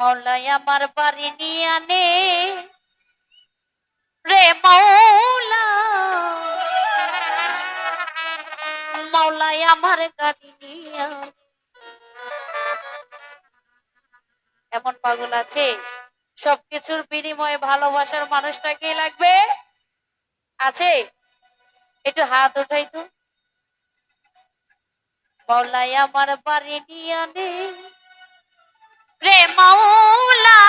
মৌলাই আমার বাড়ি নিয়ে আনে। রে মৌলা, মৌলাই আমার গাড়ি নিয়ে এমন পাগল আছে? সবকিছুর বিনিময়ে ভালোবাসার মানুষটাকে লাগবে? আছে? একটু হাত উঠাই তো। মৌলাই আমার বাড়ি নিয়ে রে মাওলা,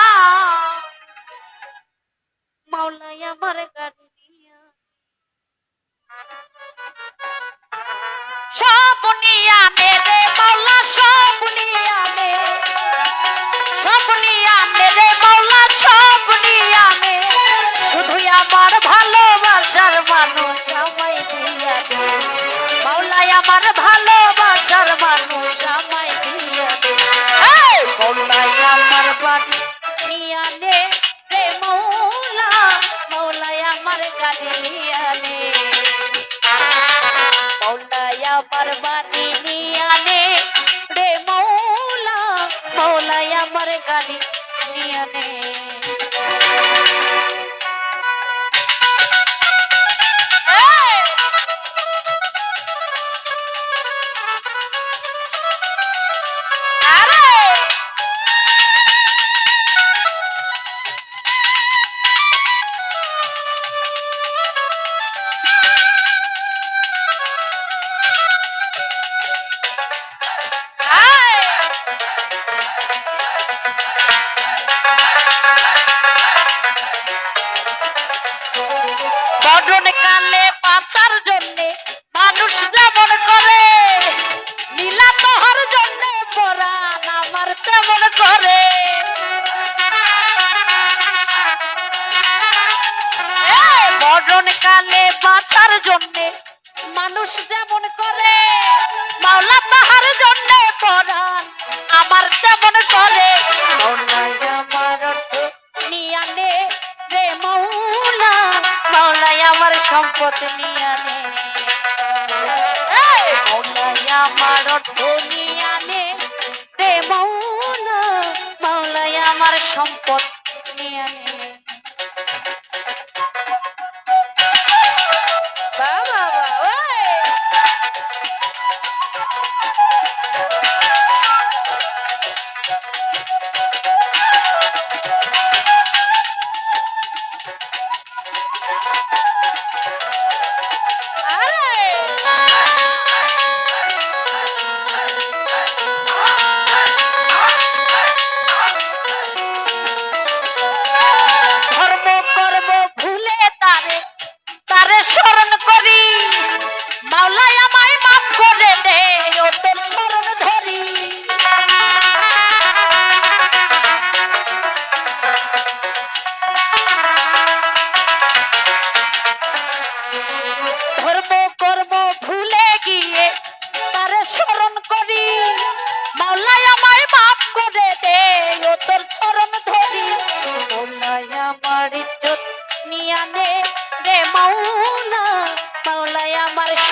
মাওলাই আমার গাড়ি নিয়া নে রে মাওলা সব নিয়া নে নে রে নিয়া নে শুধু আমার ভালোবাসার মানুষ আমায় দিয়া দে। মাওলাই আমার ভালোবাসার নিয়া নে মৌলাই আমার বাড়ি নিয়া নে রে মৌলা মৌলাই আমার গাড়ি নিয়া নে জন্যে মানুষ যেমন করে, মাওলা তাহার জন্যে পরাণ। আমার তেমন করে। মৌলাই আমার নিয়ে আনে রে মৌলা মৌলাই আমার সম্পদ নিয়ে আনে। এই! আমার অর্থ নিয়ে রে মৌলা মৌলাই আমার সম্পদ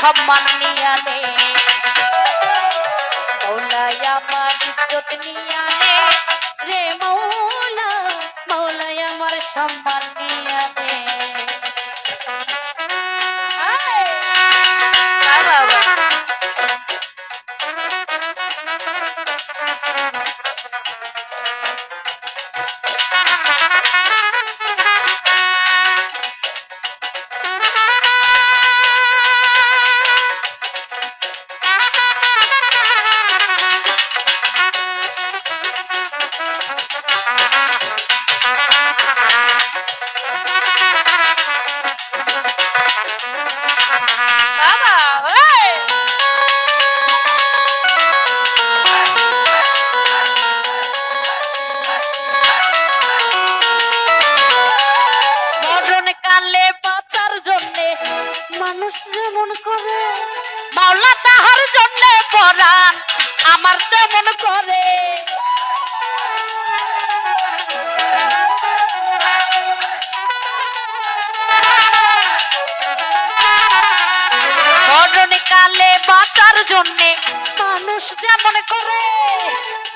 সম্মান নিয়া নে ওলাই আমার ইজ্জত নিয়া পরাণ আমার তেমন করে? কালে বাঁচার জন্যে মানুষ যেমন করে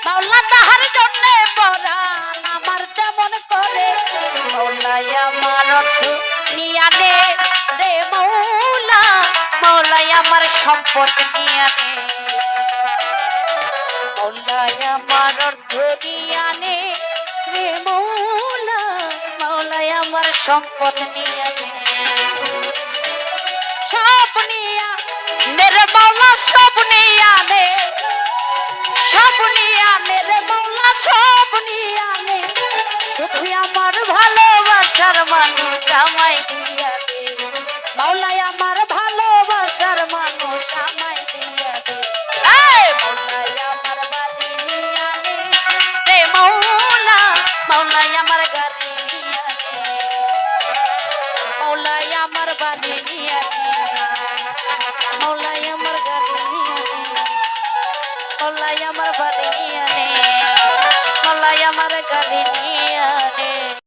মাওলা তাহার জন্যে পরাণ আমার যেমন করে। মাওলাই আমার নিয়ানে রে মাওলা মাওলাই আমার সম্পদ নিয়ানে ধরিয়ানে রে মৌলা মৌলায় আমার সম্পদ নিয়ে সব নিয়া সব para